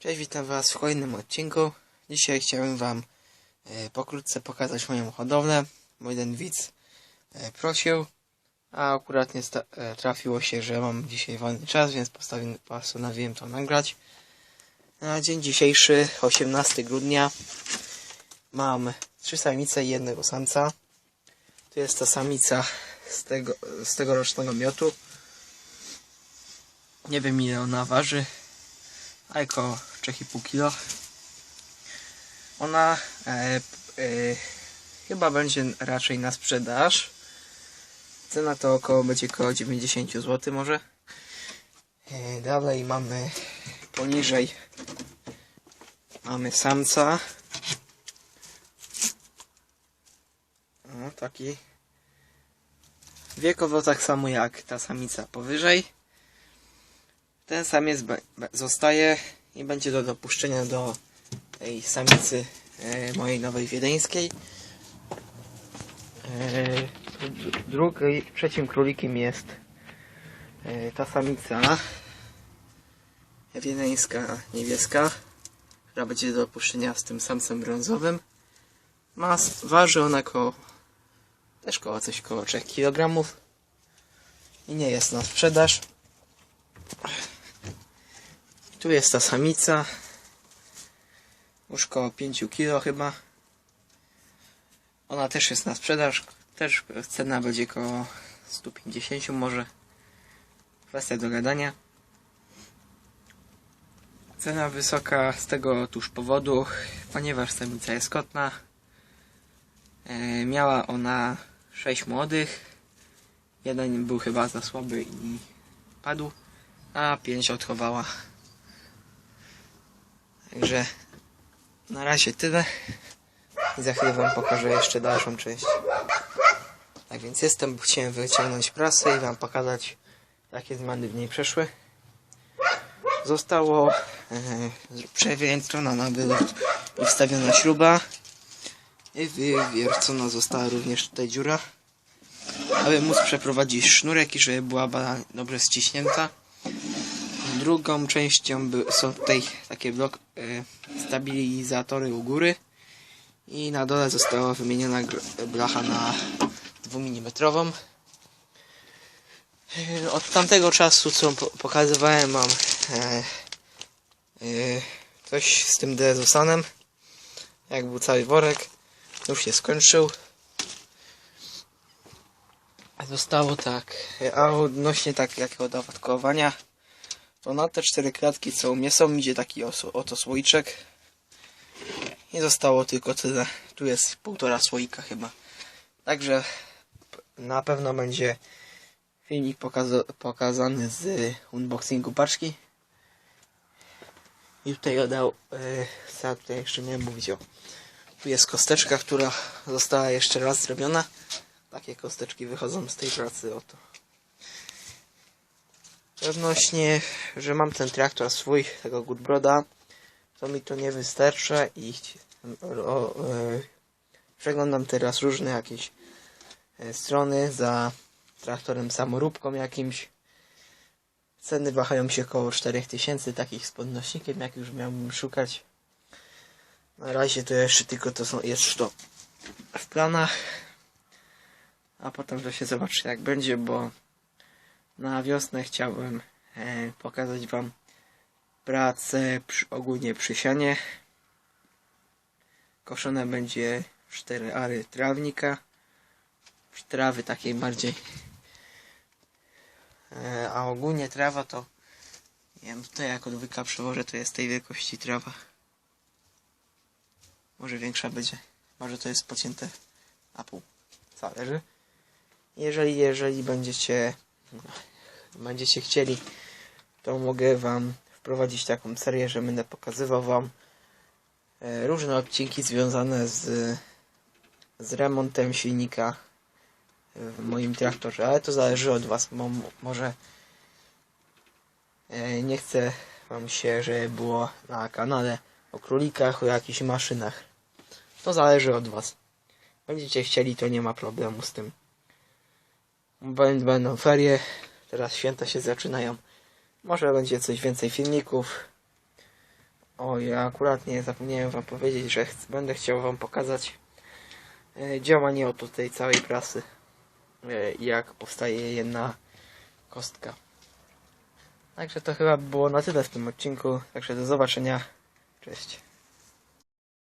Cześć, witam Was w kolejnym odcinku. Dzisiaj chciałem Wam e, pokrótce pokazać moją hodowlę. Mój jeden widz e, prosił, a akurat nie e, trafiło się, że mam dzisiaj wolny czas, więc postawi- postanowiłem to nagrać. Na dzień dzisiejszy, 18 grudnia, mam trzy samice i jednego samca. Tu jest ta samica z, tego, z tegorocznego miotu. Nie wiem ile ona waży, ale około 3,5 kg. Ona e, e, chyba będzie raczej na sprzedaż. Cena to około będzie około 90 zł może. E, dalej mamy poniżej mamy samca. O, taki wiekowo tak samo jak ta samica powyżej. Ten be- be- zostaje i będzie do dopuszczenia do tej samicy e, mojej nowej wiedeńskiej. E, dru- drugi, trzecim królikiem jest e, ta samica wiedeńska niebieska, która będzie do dopuszczenia z tym samcem brązowym. Ma, waży ona koło, też koło coś koło 3 kg i nie jest na sprzedaż. Tu jest ta samica. Już koło 5 kg chyba. Ona też jest na sprzedaż. Też cena będzie koło 150 może. Kwestia dogadania. Cena wysoka z tego otóż powodu, ponieważ samica jest kotna. E, miała ona 6 młodych. Jeden był chyba za słaby i padł, a 5 odchowała. Także na razie tyle. I za chwilę Wam pokażę jeszcze dalszą część. Tak więc jestem, bo chciałem wyciągnąć prasę i Wam pokazać jakie zmiany w niej przeszły. Zostało e, przewiercona na wylot i wstawiona śruba. I wywiercona została również tutaj dziura. Aby móc przeprowadzić sznurek i żeby była dobrze ściśnięta. Drugą częścią są tutaj takie blok, e, stabilizatory u góry i na dole została wymieniona blacha na 2 mm. E, Od tamtego czasu, co po, pokazywałem, mam e, coś z tym dezosanem. Jak był cały worek, już się skończył. Zostało tak, a odnośnie takiego dawatkowania, to na te cztery klatki, co u mnie są, idzie taki oto słoiczek. I zostało tylko tyle. Tu jest półtora słoika chyba. Także na pewno będzie filmik pokaza pokazany z unboxingu paczki. I tutaj oddał, yy, co ja tutaj jeszcze miałem mówić o. Tu jest kosteczka, która została jeszcze raz zrobiona. Takie kosteczki wychodzą z tej pracy, oto. Odnośnie, że mam ten traktor swój, tego Goodbroda, to mi to nie wystarcza i o, e, przeglądam teraz różne jakieś e, strony za traktorem samoróbką jakimś. Ceny wahają się około 4000 takich z podnośnikiem, jak już miałbym szukać. Na razie to jeszcze tylko to są, jest to w planach. A potem to się zobaczy jak będzie, bo na wiosnę chciałbym e, pokazać Wam pracę przy, ogólnie przy sianie. Koszone będzie 4 ary trawnika. Trawy takiej bardziej. E, a ogólnie trawa to nie wiem, tutaj jak odwyka przewożę to jest tej wielkości trawa. Może większa będzie. Może to jest pocięte na pół. Zależy. Jeżeli, jeżeli będziecie będziecie chcieli, to mogę Wam wprowadzić taką serię, że będę pokazywał Wam e, różne odcinki związane z, z remontem silnika w moim traktorze, ale to zależy od Was. Mo, może e, nie chcę Wam się, żeby było na kanale o królikach, o jakichś maszynach. To zależy od Was. Będziecie chcieli, to nie ma problemu z tym. Będą ferie, teraz święta się zaczynają. Może będzie coś więcej filmików. O, ja akurat nie zapomniałem wam powiedzieć, że ch- będę chciał wam pokazać e, działanie oto tej całej prasy. E, jak powstaje jedna kostka. Także to chyba było na tyle w tym odcinku. Także do zobaczenia. Cześć.